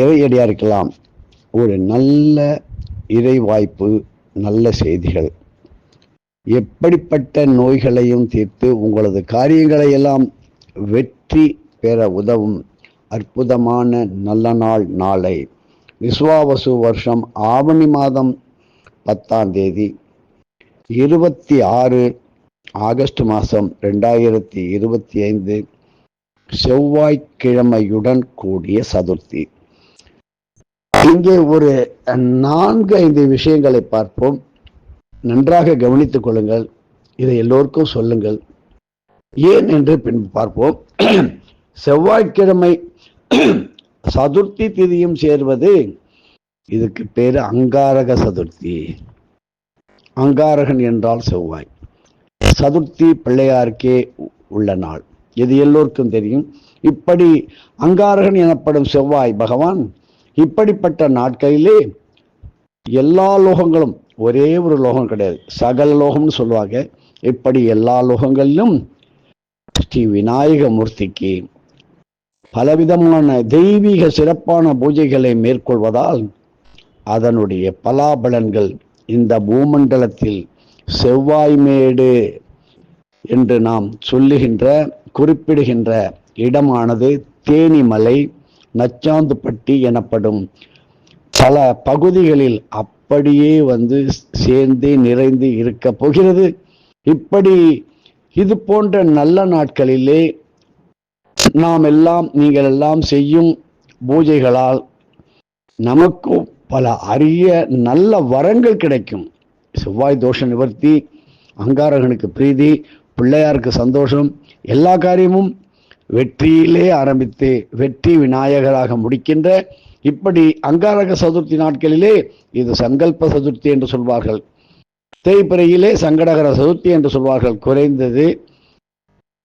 இறையடியா இருக்கலாம். ஒரு நல்ல இறை வாய்ப்பு நல்ல செய்திகள். எப்படிப்பட்ட நோய்களையும் தீர்த்து உங்களது காரியங்களை எல்லாம் வெற்றி பெற உதவும் அற்புதமான நல்ல நாள் நாளை. விஸ்வாவசு வருஷம் ஆவணி மாதம் பத்தாம் தேதி இருபத்தி ஆறு ஆகஸ்ட் மாதம் ரெண்டாயிரத்தி இருபத்தி ஐந்து செவ்வாய்க்கிழமையுடன் கூடிய சதுர்த்தி. இங்கே ஒரு நான்கு ஐந்து விஷயங்களை பார்ப்போம். நன்றாக கவனித்துக் கொள்ளுங்கள். இதை எல்லோருக்கும் சொல்லுங்கள். ஏன் என்று பின்பு பார்ப்போம். செவ்வாய்க்கிழமை சதுர்த்தி திதியும் சேர்வது இதுக்கு பேர் அங்காரக சதுர்த்தி. அங்காரகன் என்றால் செவ்வாய். சதுர்த்தி பிள்ளையாருக்கே உள்ள நாள். இது எல்லோருக்கும் தெரியும். இப்படி அங்காரகன் எனப்படும் செவ்வாய் பகவான் இப்படிப்பட்ட நாட்களிலே எல்லா லோகங்களும் ஒரே ஒரு லோகம் கிடையாது. சகல லோகம்னு சொல்லுவாங்க. இப்படி எல்லா லோகங்களிலும் ஸ்ரீ விநாயக மூர்த்திக்கு பலவிதமான தெய்வீக சிறப்பான பூஜைகளை மேற்கொள்வதால் அதனுடைய பலாபலன்கள் இந்த பூமண்டலத்தில் செவ்வாய்மேடு என்று நாம் சொல்லுகின்ற குறிப்பிடுகின்ற இடமானது தேனிமலை. நச்சாந்துப்பட்டி எனப்படும். பல பகுதிகளில் அப்படியே வந்து சேர்ந்து நிறைந்து இருக்க போகிறது. இப்படி இது போன்ற நல்ல நாட்களிலே நாம் எல்லாம் நீங்கள் எல்லாம் செய்யும் பூஜைகளால் நமக்கும் பல அரிய நல்ல வரங்கள் கிடைக்கும். செவ்வாய் தோஷ நிவர்த்தி அங்காரகனுக்கு பிரீதி பிள்ளையாருக்கு சந்தோஷம் எல்லா காரியமும் வெற்றியிலே ஆரம்பித்து வெற்றி விநாயகராக முடிக்கின்ற இப்படி அங்காரக சதுர்த்தி நாட்களிலே இது சங்கல்ப சதுர்த்தி என்று சொல்வார்கள். தேய்பிறையிலே சங்கடகர சதுர்த்தி என்று சொல்வார்கள். குறைந்தது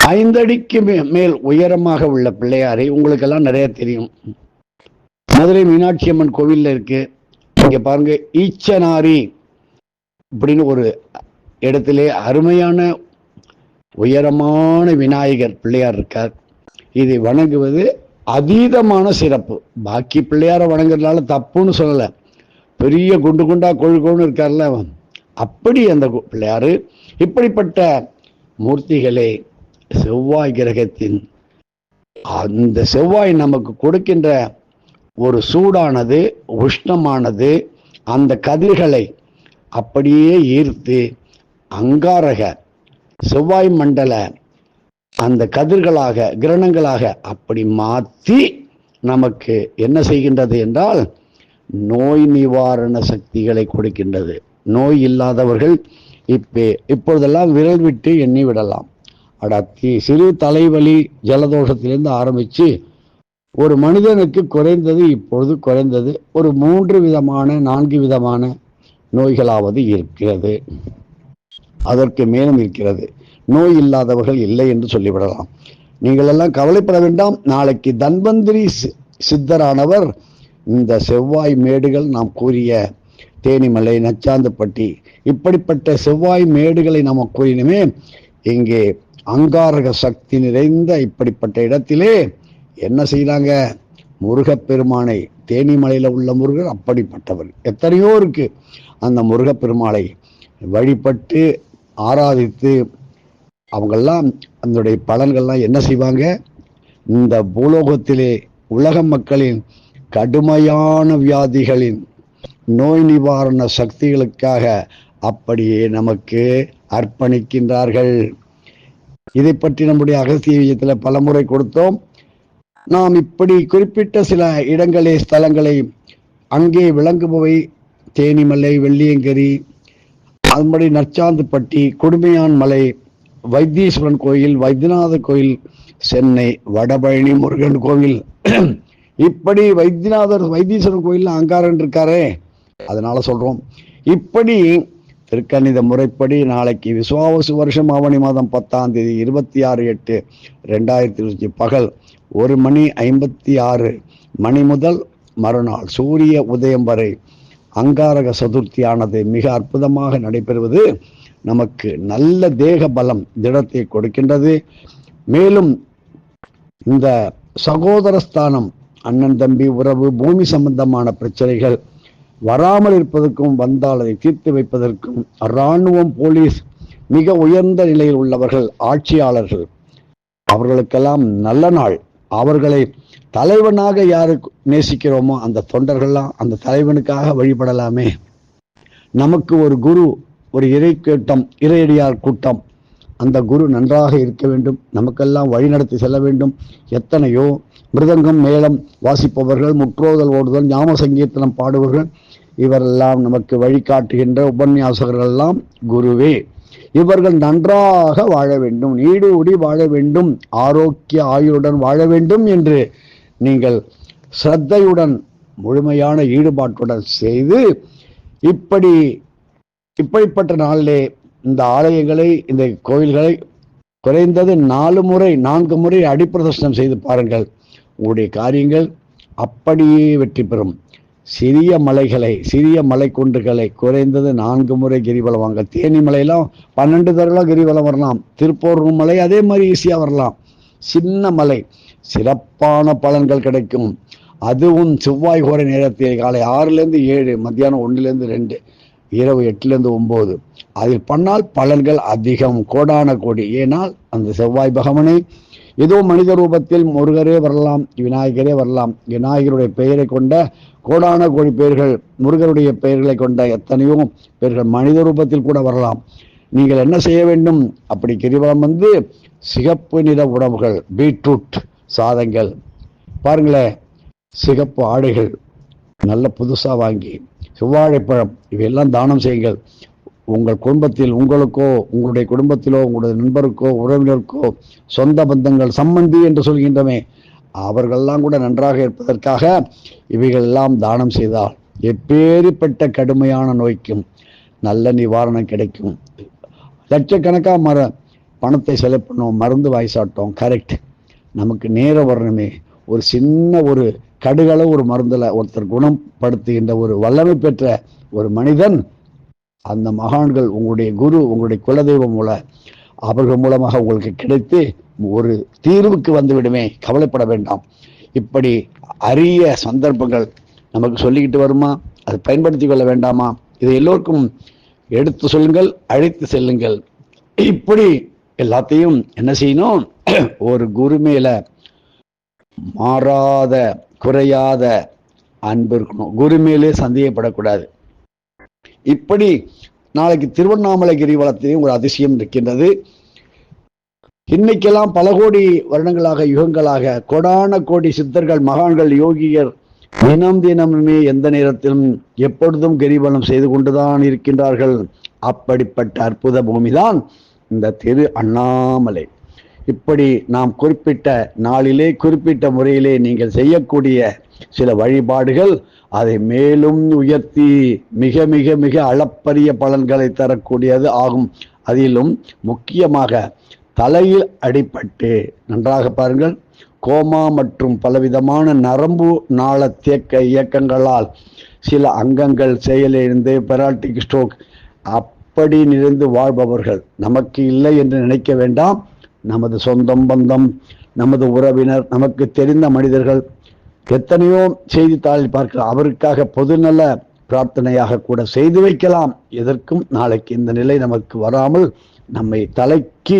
ஐந்தடிக்கு மே- மேல் உயரமாக உள்ள பிள்ளையாரை உங்களுக்கெல்லாம் நிறைய தெரியும். மதுரை மீனாட்சி அம்மன் கோவிலில் இருக்கு. இங்கே பாருங்க ஈச்சனாரி அப்படின்னு ஒரு இடத்திலே அருமையான உயரமான விநாயகர் பிள்ளையார் இருக்கார். இதை வணங்குவது அதீதமான சிறப்பு பாக்கி பிள்ளையாரை வணங்குறதுனால தப்புன்னு சொல்லலை பெரிய குண்டு குண்டா கொழுகோன்னு இருக்கார்ல அவன். அப்படி அந்த பிள்ளையார் இப்படிப்பட்ட மூர்த்திகளே செவ்வாய் கிரகத்தின் அந்த செவ்வாய் நமக்கு கொடுக்கின்ற ஒரு சூடானது உஷ்ணமானது அந்த கதிர்களை அப்படியே ஈர்த்து அங்காரக செவ்வாய் மண்டல அந்த கதிர்களாக கிரணங்களாக அப்படி மாற்றி நமக்கு என்ன செய்கின்றது என்றால் நோய் நிவாரண சக்திகளை கொடுக்கின்றது. நோய் இல்லாதவர்கள் இப்போ இப்பொழுதெல்லாம் விரல் விட்டு எண்ணி விடலாம். அடத்தி சிறு தலைவலி ஜலதோஷத்திலிருந்து ஆரம்பித்து ஒரு மனிதனுக்கு குறைந்தது இப்பொழுது குறைந்தது ஒரு மூன்று விதமான நான்கு விதமான நோய்களாவது இருக்கிறது. அதற்கு மேலும் இருக்கிறது. நோய் இல்லாதவர்கள் இல்லை என்று சொல்லிவிடலாம். நீங்கள் எல்லாம் கவலைப்பட வேண்டாம். நாளைக்கு தன்வந்திரி சி- சித்தரானவர் இந்த செவ்வாய் மேடுகள் நாம் கூறிய தேனிமலை நச்சாந்துப்பட்டி இப்படிப்பட்ட செவ்வாய் மேடுகளை நாம் கூறினுமே இங்கே அங்காரக சக்தி நிறைந்த இப்படிப்பட்ட இடத்திலே என்ன செய்தாங்க முருகப்பெருமானை தேனிமலையில் உள்ள முருகர் அப்படிப்பட்டவர். எத்தனையோ இருக்கு. அந்த முருகப்பெருமாளை வழிபட்டு ஆராதித்து அவங்கெல்லாம் அதனுடைய பலன்கள்லாம் என்ன செய்வாங்க? இந்த பூலோகத்திலே உலக மக்களின் கடுமையான வியாதிகளின் நோய் நிவாரண சக்திகளுக்காக அப்படியே நமக்கு அர்ப்பணிக்கின்றார்கள். இதை பற்றி நம்முடைய அகசிய விஜயத்தில் பலமுறை கொடுத்தோம். நாம் இப்படி குறிப்பிட்ட சில இடங்களே ஸ்தலங்களை அங்கே விளங்குபவை தேனிமலை வெள்ளியங்கரி அதுபடி நற்சாந்துப்பட்டி கொடுமையான் மலை வைத்தீஸ்வரன் கோயில் வைத்தியநாத கோயில் சென்னை வடபழனி முருகன் கோவில். இப்படி வைத்தியநாதர் வைத்தீஸ்வரன் கோயில் அங்காரன் இருக்காரே அதனால சொல்றோம். இப்படி திருக்கணித முறைப்படி நாளைக்கு விசுவாவசு வருஷம் ஆவணி மாதம் பத்தாம் தேதி இருபத்தி ஆறு எட்டு ரெண்டாயிரத்தி இருபத்தி பகல் ஒரு மணி ஐம்பத்தி ஆறு மணி முதல் மறுநாள் சூரிய உதயம் வரை அங்காரக சதுர்த்தியானது மிக அற்புதமாக நடைபெறுவது நமக்கு நல்ல தேக பலம் திடத்தை கொடுக்கின்றது. மேலும் இந்த சகோதர ஸ்தானம் அண்ணன் தம்பி உறவு பூமி சம்பந்தமான பிரச்சனைகள் வராமல் இருப்பதற்கும் வந்தால் அதை தீர்த்து வைப்பதற்கும் இராணுவம் போலீஸ் மிக உயர்ந்த நிலையில் உள்ளவர்கள் ஆட்சியாளர்கள் அவர்களுக்கெல்லாம் நல்ல நாள். அவர்களை தலைவனாக யாரு நேசிக்கிறோமோ அந்த தொண்டர்கள்லாம் அந்த தலைவனுக்காக வழிபடலாமே. நமக்கு ஒரு குரு ஒரு இறை கூட்டம் இறையடியார் கூட்டம். அந்த குரு நன்றாக இருக்க வேண்டும். நமக்கெல்லாம் வழிநடத்தி செல்ல வேண்டும். எத்தனையோ மிருதங்கம் மேளம் வாசிப்பவர்கள் முற்றோதல் ஓடுதல் ஞாம சங்கீர்த்தனம் பாடுவர்கள் இவரெல்லாம் நமக்கு வழிகாட்டுகின்ற உபன்யாசகர்கள் எல்லாம் குருவே. இவர்கள் நன்றாக வாழ வேண்டும். நீடூடி வாழ வேண்டும். ஆரோக்கிய ஆயுளுடன் வாழ வேண்டும் என்று நீங்கள் ஸ்ரத்தையுடன் முழுமையான ஈடுபாட்டுடன் செய்து இப்படி இப்படிப்பட்ட நாளிலே இந்த ஆலயங்களை இந்த கோயில்களை குறைந்தது நாலு முறை நான்கு முறை அடிப்பிரதர்சனம் செய்து பாருங்கள். உங்களுடைய காரியங்கள் அப்படியே வெற்றி பெறும். சிறிய மலைகளை சிறிய மலை குன்றுகளை குறைந்தது நான்கு முறை கிரிவலம் வாங்க. தேனி மலையெல்லாம் பன்னெண்டு தடவை கிரிவலம் வரலாம். திருப்பூர் மலை அதே மாதிரி ஈஸியாக வரலாம். சின்ன மலை சிறப்பான பலன்கள் கிடைக்கும். அதுவும் செவ்வாய் கோரை நேரத்தில் காலை ஆறுலேருந்து ஏழு மத்தியானம் ஒன்றுலேருந்து ரெண்டு. இரவு எட்டுலேருந்து ஒம்பது அதில் பண்ணால் பலன்கள் அதிகம் கோடான கோடி. ஏனால் அந்த செவ்வாய் பகவனை ஏதோ மனித ரூபத்தில் முருகரே வரலாம் விநாயகரே வரலாம். விநாயகருடைய பெயரை கொண்ட கோடான கோடி பெயர்கள் முருகருடைய பெயர்களை கொண்ட எத்தனையோ பெயர்கள் மனித ரூபத்தில் கூட வரலாம். நீங்கள் என்ன செய்ய வேண்டும்? அப்படி கிரிவலம் வந்து சிகப்பு நிற உணவுகள் பீட்ரூட் சாதங்கள். பாருங்களேன் சிகப்பு ஆடைகள் நல்ல புதுசாக வாங்கி செவ்வாழைப்பழம் இவையெல்லாம் தானம் செய்யுங்கள். உங்கள் குடும்பத்தில் உங்களுக்கோ உங்களுடைய குடும்பத்திலோ உங்களுடைய நண்பருக்கோ உறவினருக்கோ சொந்த பந்தங்கள் சம்பந்தி என்று சொல்கின்றமே அவர்கள்லாம் கூட நன்றாக இருப்பதற்காக இவைகள் எல்லாம் தானம் செய்தால் எப்பேறிப்பட்ட கடுமையான நோய்க்கும் நல்ல நிவாரணம் கிடைக்கும். லட்சக்கணக்காக மர பணத்தை செலவு பண்ணோம் மருந்து வாய்சாட்டோம் கரெக்ட் நமக்கு நேரம் வரணுமே. ஒரு சின்ன ஒரு கடுகளவு ஒரு மருந்தில் ஒருத்தர் குணப்படுத்துகின்ற ஒரு வல்லமை பெற்ற ஒரு மனிதன் அந்த மகான்கள் உங்களுடைய குரு உங்களுடைய குலதெய்வம் மூல அவர்கள் மூலமாக உங்களுக்கு கிடைத்து ஒரு தீர்வுக்கு வந்துவிடுமே கவலைப்பட வேண்டாம். இப்படி அரிய சந்தர்ப்பங்கள் நமக்கு சொல்லிக்கிட்டு வருமா? அதை பயன்படுத்தி கொள்ள வேண்டாமா? இதை எல்லோருக்கும் எடுத்து சொல்லுங்கள் அழைத்து செல்லுங்கள். இப்படி எல்லாத்தையும் என்ன செய்யணும்? ஒரு குரு மேல மாறாத குறையாத அன்பு இருக்கணும். குரு மேலே சந்தேகப்படக்கூடாது. இப்படி நாளைக்கு திருவண்ணாமலை கிரிவலத்திலேயும் ஒரு அதிசயம் இருக்கின்றது. இன்னைக்கெல்லாம் பல கோடி வருடங்களாக யுகங்களாக கொடான கோடி சித்தர்கள் மகான்கள் யோகியர் தினம் தினமுமே எந்த நேரத்திலும் எப்பொழுதும் கிரிவலம் செய்து கொண்டுதான் இருக்கின்றார்கள். அப்படிப்பட்ட அற்புத பூமிதான் இந்த திரு அண்ணாமலை. இப்படி நாம் குறிப்பிட்ட நாளிலே குறிப்பிட்ட முறையிலே நீங்கள் செய்யக்கூடிய சில வழிபாடுகள் அதை மேலும் உயர்த்தி மிக மிக மிக அளப்பரிய பலன்களை தரக்கூடியது ஆகும். அதிலும் முக்கியமாக தலையில் அடிபட்டு நன்றாக பாருங்கள் கோமா மற்றும் பலவிதமான நரம்பு நாள தேக்க இயக்கங்களால் சில அங்கங்கள் செயலிழந்து பெராட்டிக் ஸ்ட்ரோக் அப்படி நிறைந்து வாழ்பவர்கள். நமக்கு இல்லை என்று நினைக்க வேண்டாம். நமது சொந்தம் பந்தம் நமது உறவினர் நமக்கு தெரிந்த மனிதர்கள் எத்தனையோ செய்தித்தாளில் பார்க்கலாம் அவருக்காக பொதுநல பிரார்த்தனையாக கூட செய்து வைக்கலாம். எதற்கும் நாளைக்கு இந்த நிலை நமக்கு வராமல் நம்மை தலைக்கு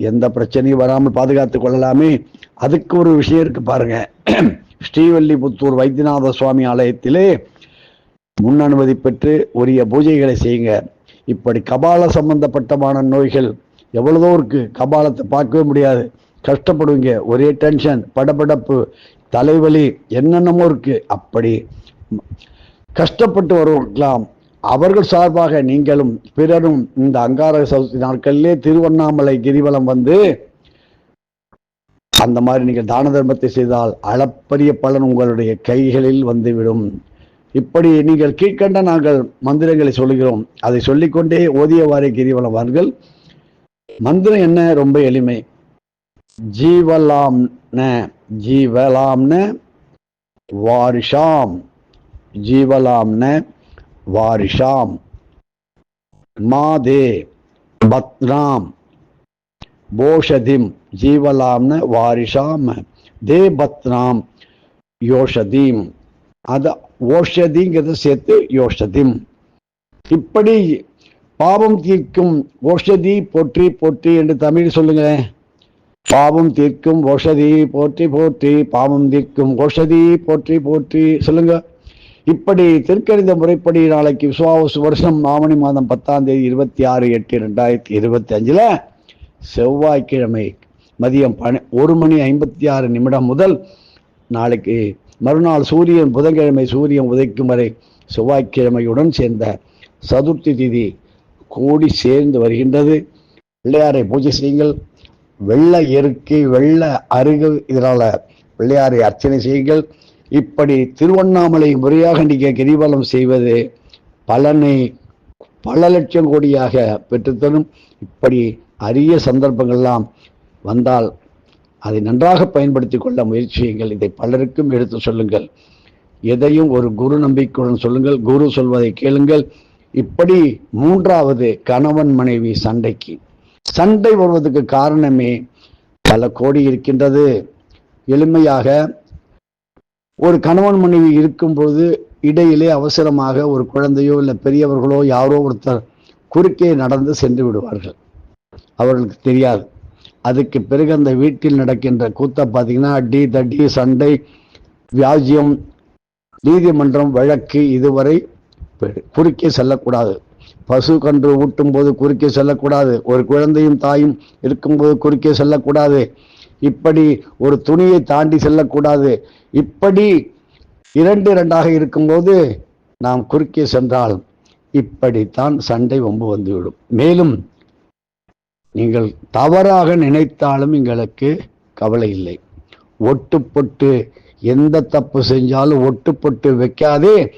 எந்த பிரச்சனையும் வராமல் பாதுகாத்து கொள்ளலாமே. அதுக்கு ஒரு விஷயம் இருக்கு பாருங்க. ஸ்ரீவல்லிபுத்தூர் வைத்தியநாத சுவாமி ஆலயத்திலே முன் அனுமதி பெற்று உரிய பூஜைகளை செய்யுங்க. இப்படி கபால சம்பந்தப்பட்டமான நோய்கள் எவ்வளவோ இருக்கு. கபாலத்தை பார்க்கவே முடியாது. கஷ்டப்படுவீங்க. ஒரே டென்ஷன் படபடப்பு தலைவலி என்னென்னமோ இருக்கு. அப்படி கஷ்டப்பட்டு வருவர்களாம் அவர்கள் சார்பாக நீங்களும் பிறரும் இந்த அங்கார சதுர்த்தி நாட்களிலே திருவண்ணாமலை கிரிவலம் வந்து அந்த மாதிரி நீங்கள் தான தர்மத்தை செய்தால் அளப்பரிய பலன் உங்களுடைய கைகளில் வந்துவிடும். இப்படி நீங்கள் கீழ்கண்ட நாங்கள் மந்திரங்களை சொல்லுகிறோம். அதை சொல்லிக்கொண்டே ஓதியவாறே கிரிவலம் வார்கள் மந்திரம் என்ன? ரொம்ப எளிமை. ஜீவலாம்ன ஜீவலாம்ன வாரிஷாம். ஜீவலாம்ன வாரிஷாம். மாதே பத்ராம். போஷதிம் ஜீவலாம்ன வாரிஷாம். தே பத்ராம் யோஷதீம். அது ஓஷதிங்கிறத சேர்த்து யோஷதிம். இப்படி பாவம் தீர்க்கும் ஓஷதி போற்றி போற்றி என்று தமிழ் சொல்லுங்களேன் பாவம் தீர்க்கும் ஓஷதி போற்றி போற்றி பாவம் தீர்க்கும் ஓஷதி போற்றி போற்றி சொல்லுங்க. இப்படி திருக்கணித முறைப்படி நாளைக்கு விசுவாச வருஷம் ஆவணி மாதம் பத்தாம் தேதி இருபத்தி ஆறு எட்டு ரெண்டாயிரத்தி இருபத்தி அஞ்சில் செவ்வாய்க்கிழமை மதியம் பனி ஒரு மணி ஐம்பத்தி ஆறு நிமிடம் முதல் நாளைக்கு மறுநாள் சூரியன் புதன்கிழமை சூரியன் உதைக்கும் வரை செவ்வாய்க்கிழமையுடன் சேர்ந்த சதுர்த்தி திதி கூடி சேர்ந்து வருகின்றது. பிள்ளையாரை பூஜை செய்யுங்கள். வெள்ள எருக்கை வெள்ள அருகு இதனால பிள்ளையாரை அர்ச்சனை செய்யுங்கள். இப்படி திருவண்ணாமலை முறையாக நீங்கள் கிரிவலம் செய்வது பலனை பல லட்சம் கோடியாக பெற்றுத்தரும் இப்படி அரிய சந்தர்ப்பங்கள்லாம் வந்தால் அதை நன்றாக பயன்படுத்தி கொள்ள முயற்சி இதை பலருக்கும் எடுத்து சொல்லுங்கள். எதையும் ஒரு குரு நம்பிக்கையுடன் சொல்லுங்கள். குரு சொல்வதை கேளுங்கள். இப்படி மூன்றாவது கணவன் மனைவி சண்டைக்கு. சண்டை வருவதற்கு காரணமே பல கோடி இருக்கின்றது. எளிமையாக ஒரு கணவன் மனைவி இருக்கும்போது இடையிலே அவசரமாக ஒரு குழந்தையோ இல்லை பெரியவர்களோ யாரோ ஒருத்தர் குறுக்கே நடந்து சென்று விடுவார்கள். அவர்களுக்கு தெரியாது. அதுக்கு பிறகு அந்த வீட்டில் நடக்கின்ற கூத்த பார்த்தீங்கன்னா அடி தடி சண்டை வியாஜ்யம் நீதிமன்றம் வழக்கு இதுவரை குறுக்கே செல்லக்கூடாது. பசு கன்று ஊட்டும் போது குறுக்கே செல்லக்கூடாது. ஒரு குழந்தையும் தாயும் இருக்கும்போது குறுக்கே செல்லக்கூடாது. இப்படி ஒரு துணியை தாண்டி செல்லக்கூடாது. இப்படி இரண்டு இரண்டாக இருக்கும்போது நாம் குறுக்கே சென்றால் இப்படித்தான் சண்டை வம்பு வந்துவிடும். மேலும் நீங்கள் தவறாக நினைத்தாலும் எங்களுக்கு கவலை இல்லை. ஒட்டுப்பொட்டு எந்த தப்பு செஞ்சாலும் ஒட்டுப்பொட்டு வைக்காதே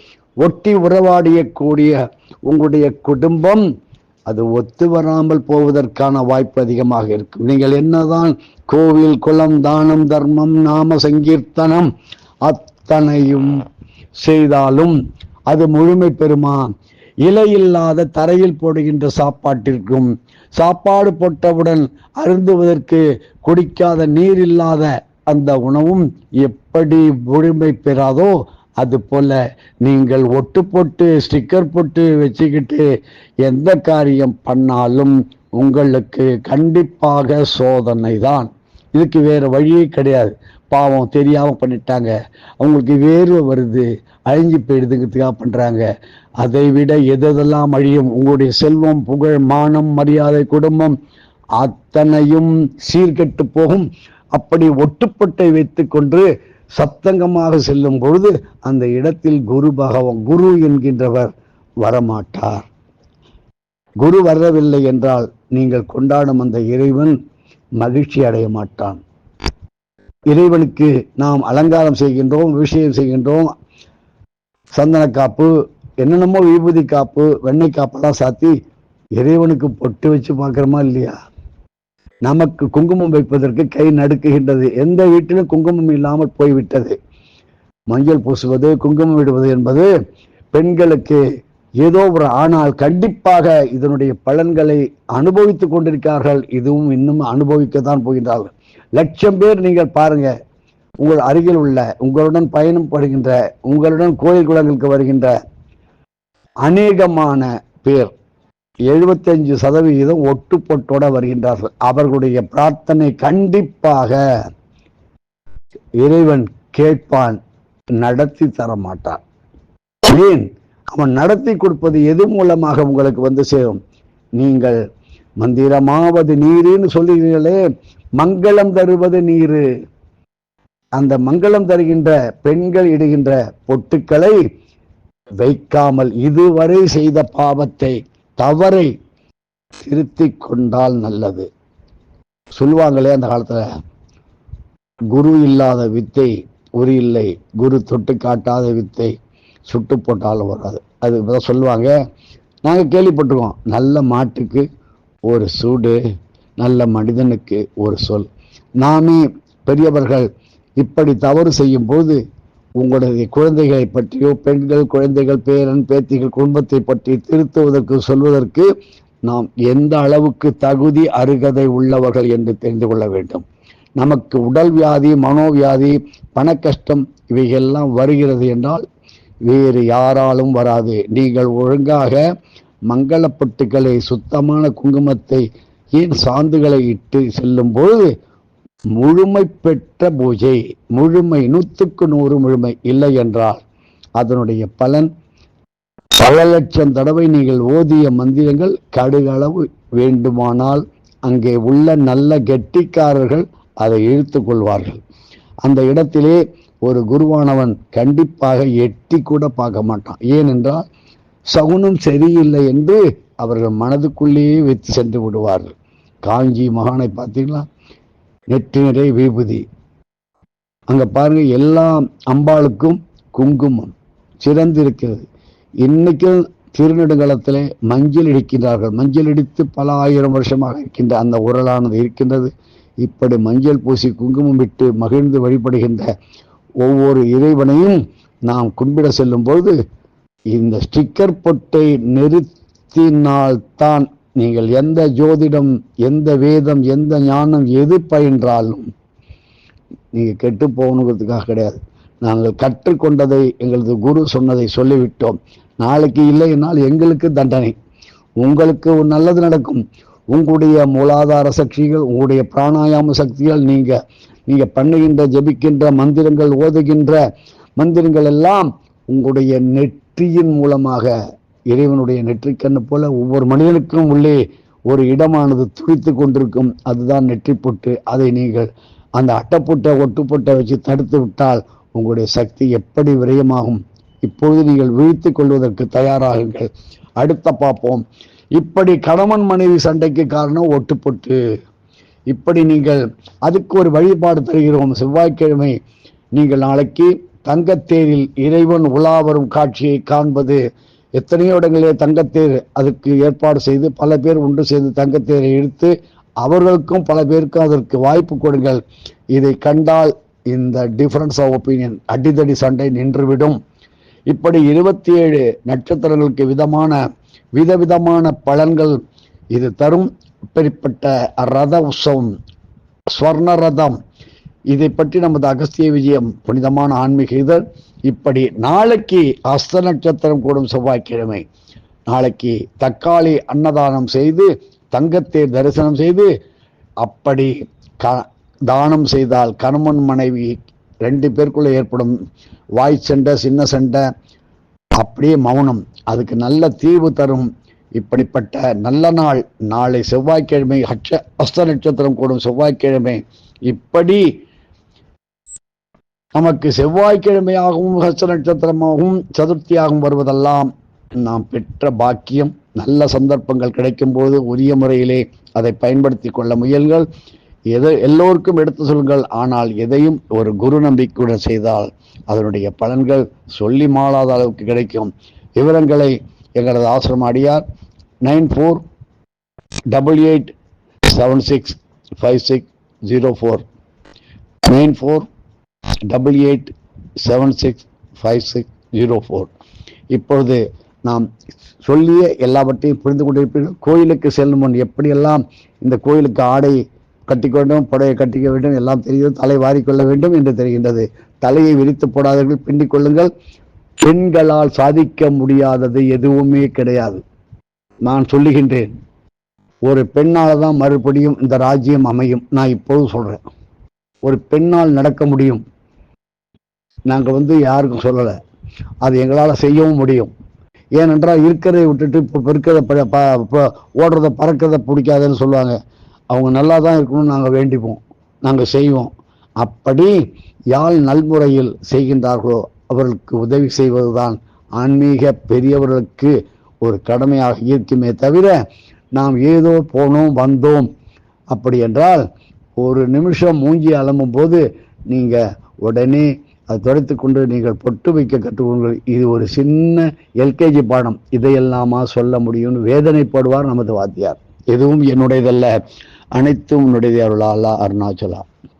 ஒட்டி உறவாடியக்கூடிய உங்களுடைய குடும்பம் அது ஒத்து வராமல் போவதற்கான வாய்ப்பு அதிகமாக இருக்கும். நீங்கள் என்னதான் கோவில் குலம் தானம் தர்மம் நாம சங்கீர்த்தனம் அத்தனையும் செய்தாலும் அது முழுமை பெறுமா? இலையில்லாத தரையில் போடுகின்ற சாப்பாட்டிற்கும் சாப்பாடு போட்டவுடன் அருந்துவதற்கு குடிக்காத நீர் இல்லாத அந்த உணவும் எப்படி முழுமை பெறாதோ அது போல் நீங்கள் ஒட்டு போட்டு ஸ்டிக்கர் போட்டு வச்சுக்கிட்டு எந்த காரியம் பண்ணாலும் உங்களுக்கு கண்டிப்பாக சோதனை தான். இதுக்கு வேறு வழியே கிடையாது. பாவம் தெரியாமல் பண்ணிட்டாங்க. அவங்களுக்கு வேர்வை வருது அழிஞ்சு போயிடுதுங்கிறதுக்காக பண்ணுறாங்க அதை விட எதெல்லாம் அழியும்? உங்களுடைய செல்வம் புகழ் மானம் மரியாதை குடும்பம் அத்தனையும் சீர்கெட்டு போகும். அப்படி ஒட்டுப்பட்டை வைத்துக்கொண்டு சப்தங்கமாக செல்லும் பொழுது அந்த இடத்தில் குரு பகவான் குரு என்கின்றவர் வரமாட்டார். குரு வரவில்லை என்றால் நீங்கள் கொண்டாடும் அந்த இறைவன் மகிழ்ச்சி அடைய மாட்டான். இறைவனுக்கு நாம் அலங்காரம் செய்கின்றோம் விஷயம் செய்கின்றோம். சந்தன காப்பு என்னென்னமோ விபூதி காப்பு வெண்ணெய் காப்பெல்லாம் சாத்தி இறைவனுக்கு பொட்டு வச்சு பார்க்குறோமா இல்லையா? நமக்கு குங்குமம் வைப்பதற்கு கை நடுக்குகின்றது. எந்த வீட்டிலும் குங்குமம் இல்லாமல் போய்விட்டது. மஞ்சள் பூசுவது குங்குமம் விடுவது என்பது பெண்களுக்கு ஏதோ ஒரு ஆனால் கண்டிப்பாக இதனுடைய பலன்களை அனுபவித்துக் கொண்டிருக்கிறார்கள். இதுவும் இன்னும் அனுபவிக்கத்தான் போகின்றார்கள். லட்சம் பேர் நீங்கள் பாருங்க உங்கள் அருகில் உள்ள உங்களுடன் பயணம் படுகின்ற உங்களுடன் கோயில் குளங்களுக்கு வருகின்ற அநேகமான பேர். எழுபத்தஞ்சு சதவிகிதம் ஒட்டுப்பொட்டோட வருகின்றார்கள். அவர்களுடைய பிரார்த்தனை கண்டிப்பாக இறைவன் கேட்பான் நடத்தி தர மாட்டான் ஏன்? அவன் நடத்தி கொடுப்பது எது மூலமாக உங்களுக்கு வந்து சேரும்? நீங்கள் மந்திரமாவது நீருன்னு சொல்லுகிறீர்களே மங்களம் தருவது நீரு. அந்த மங்களம் தருகின்ற பெண்கள் இடுகின்ற பொட்டுக்களை வைக்காமல் இதுவரை செய்த பாவத்தை தவறை திருத்தி கொண்டால் நல்லது. சொல்லுவாங்களே அந்த காலத்தில் குரு இல்லாத வித்தை உரி இல்லை குரு தொட்டு காட்டாத வித்தை சுட்டு போட்டாலும் வராது. அது இப்பதான் சொல்லுவாங்க. நாங்கள் கேள்விப்பட்டிருக்கோம் நல்ல மாட்டுக்கு ஒரு சூடு நல்ல மனிதனுக்கு ஒரு சொல். நாமே பெரியவர்கள் இப்படி தவறு செய்யும் போது உங்களுடைய குழந்தைகளை பற்றியோ பெண்கள் குழந்தைகள் பேரன் பேத்திகள் குடும்பத்தை பற்றி திருத்துவதற்கு சொல்வதற்கு நாம் எந்த அளவுக்கு தகுதி அருகதை உள்ளவர்கள் என்று தெரிந்து கொள்ள வேண்டும். நமக்கு உடல் வியாதி மனோவியாதி பணக்கஷ்டம் இவையெல்லாம் வருகிறது என்றால் வேறு யாராலும் வராது. நீங்கள் ஒழுங்காக மங்களப்பட்டுக்களை சுத்தமான குங்குமத்தை ஏன் சாந்துகளை இட்டு செல்லும் பொழுது முழுமை பெற்ற பூஜை முழுமை நூற்றுக்கு நூறு முழுமை இல்லை என்றால் அதனுடைய பலன் பல லட்சம் தடவை நீங்கள் ஓதிய மந்திரங்கள் கடுகளவு வேண்டுமானால் அங்கே உள்ள நல்ல கெட்டிக்காரர்கள் அதை இழுத்து கொள்வார்கள். அந்த இடத்திலே ஒரு குருவானவன் கண்டிப்பாக எட்டி கூட பார்க்க மாட்டான். ஏனென்றால் சகுனம் சரியில்லை என்று அவர்கள் மனதுக்குள்ளேயே வைத்து சென்று விடுவார்கள். காஞ்சி மகானை பார்த்தீங்களா நெற்றி நிறை விபூதி. அங்க பாருங்க எல்லா அம்பாளுக்கும் குங்குமம் சிறந்திருக்கிறது. இன்னைக்கும் திருநெடுங்காலத்தில் மஞ்சள் இடிக்கின்றார்கள். மஞ்சள் இடித்து பல ஆயிரம் வருஷமாக இருக்கின்ற அந்த உரலானது இருக்கின்றது. இப்படி மஞ்சள் பூசி குங்குமம் விட்டு மகிழ்ந்து வழிபடுகின்ற ஒவ்வொரு இறைவனையும் நாம் கும்பிட செல்லும் பொழுது இந்த ஸ்டிக்கர் பொட்டை நிறுத்தினால்தான் நீங்கள் எந்த ஜோதிடம் எந்த வேதம் எந்த ஞானம் எது பயின்றாலும் நீங்கள் கெட்டு போகணுங்கிறதுக்காக கிடையாது. நாங்கள் கற்றுக்கொண்டதை எங்களது குரு சொன்னதை சொல்லிவிட்டோம். நாளைக்கு இல்லைனால் எங்களுக்கு தண்டனை. உங்களுக்கு ஒரு நல்லது நடக்கும். உங்களுடைய மூலாதார சக்திகள் உங்களுடைய பிராணாயாம சக்திகள் நீங்கள் நீங்கள் பண்ணுகின்ற ஜெபிக்கின்ற மந்திரங்கள் ஓதுகின்ற மந்திரங்கள் எல்லாம் உங்களுடைய நெற்றியின் மூலமாக இறைவனுடைய நெற்றிக்கண்ணு போல ஒவ்வொரு மனிதனுக்கும் உள்ளே ஒரு இடமானது துடித்து கொண்டிருக்கும். அதுதான் நெற்றி பொட்டு அதை நீங்கள் அந்த அட்டைப்பொட்டை ஒட்டுப்பொட்டை வச்சு தடுத்து விட்டால் உங்களுடைய சக்தி எப்படி விரயமாகும். இப்பொழுது நீங்கள் விழித்துக் கொள்வதற்கு தயாராகுங்கள். அடுத்த பார்ப்போம். இப்படி கணவன் மனைவி சண்டைக்கு காரணம் ஒட்டுப்பொட்டு. இப்படி நீங்கள் அதுக்கு ஒரு வழிபாடு தருகிறோம். செவ்வாய்க்கிழமை நீங்கள் நாளைக்கு தங்கத்தேரில் இறைவன் உலா வரும் காட்சியை காண்பது எத்தனையோ இடங்களிலே தங்கத்தேர் அதுக்கு ஏற்பாடு செய்து பல பேர் ஒன்று சேர்ந்து தங்கத்தேரை இழுத்து அவர்களுக்கும் பல பேருக்கும் அதற்கு வாய்ப்பு கொடுங்கள். இதை கண்டால் இந்த டிஃபரன்ஸ் ஆஃப் ஒப்பீனியன் அடிதடி சண்டை நின்றுவிடும். இப்படி இருபத்தி ஏழு நட்சத்திரங்களுக்கு விதமான விதவிதமான பலன்கள் இது தரும். இப்படிப்பட்ட ரத உற்சவம் ஸ்வர்ண ரதம் இதை பற்றி நமது அகஸ்திய விஜயம் புனிதமான ஆன்மீக இதழ். இப்படி நாளைக்கு அஸ்த நட்சத்திரம் கூடும் செவ்வாய்க்கிழமை. நாளைக்கு தக்காளி அன்னதானம் செய்து தங்கத்தை தரிசனம் செய்து அப்படி க தானம் செய்தால் கணவன் மனைவி ரெண்டு பேருக்குள்ள ஏற்படும் வாய் சண்டை சின்ன சண்டை அப்படியே மௌனம். அதுக்கு நல்ல தீர்வு தரும். இப்படிப்பட்ட நல்ல நாள் நாளை செவ்வாய்க்கிழமை ஹட்ச அஸ்த நட்சத்திரம் கூடும் செவ்வாய்க்கிழமை. இப்படி நமக்கு செவ்வாய்க்கிழமையாகவும் ஹஸ்த நட்சத்திரமாகவும் சதுர்த்தியாகவும் வருவதெல்லாம் நாம் பெற்ற பாக்கியம். நல்ல சந்தர்ப்பங்கள் கிடைக்கும் போது உரிய முறையிலே அதை பயன்படுத்தி கொள்ள முயல்கள். எதை எல்லோருக்கும் எடுத்து சொல்லுங்கள். ஆனால் எதையும் ஒரு குரு நம்பிக்கையுடன் செய்தால் அதனுடைய பலன்கள் சொல்லி மாளாத அளவுக்கு கிடைக்கும். விவரங்களை எங்களது ஆசிரம அடியார் nine four double eight seven six five six zero four. Nine four double eight seven six five six zero four இப்பொழுது நாம் சொல்லிய எல்லாவற்றையும் புரிந்து கொண்டிருப்பீர்கள். கோயிலுக்கு செல்லும் முன் எப்படியெல்லாம் இந்த கோயிலுக்கு ஆடை கட்டிக்கொண்டும் வேண்டும் கட்டிக்க வேண்டும் எல்லாம் தெரியும் தலை வாரிக்கொள்ள வேண்டும் என்று தெரிகின்றது. தலையை விரித்து போடாதீர்கள் பின்னிக் கொள்ளுங்கள். பெண்களால் சாதிக்க முடியாதது எதுவுமே கிடையாது. நான் சொல்லுகின்றேன் ஒரு பெண்ணால் தான் மறுபடியும் இந்த ராஜ்யம் அமையும். நான் இப்போது சொல்கிறேன் ஒரு பெண்ணால் நடக்க முடியும். நாங்கள் வந்து யாருக்கும் சொல்லலை. அது எங்களால் செய்யவும் முடியும். ஏனென்றால் இருக்கிறதை விட்டுட்டு இப்போ இருக்கிறத ப ப- ப- ஓடுறத பறக்கிறத பிடிக்காதுன்னு சொல்லுவாங்க. அவங்க நல்லா தான் இருக்கணும்னு நாங்கள் வேண்டிப்போம். நாங்கள் செய்வோம். அப்படி யாழ் நல்முறையில் செய்கின்றார்களோ அவர்களுக்கு உதவி செய்வதுதான் ஆன்மீக பெரியவர்களுக்கு ஒரு கடமையாக இருக்குமே தவிர நாம் ஏதோ போனோம் வந்தோம். அப்படி என்றால் ஒரு நிமிஷம் மூஞ்சி அலம்பும் போது நீங்கள் உடனே அதை துடைத்து கொண்டு நீங்கள் பொட்டு வைக்க கற்றுக்கொள்ளுங்கள். இது ஒரு சின்ன எல்கேஜி பாடம். இதையெல்லாமா சொல்ல முடியும்னு வேதனைப்படுவார் நமது வாத்தியார். எதுவும் என்னுடையதல்ல. அனைத்தும் உன்னுடையது அருளா அல்லா அருணாச்சலா.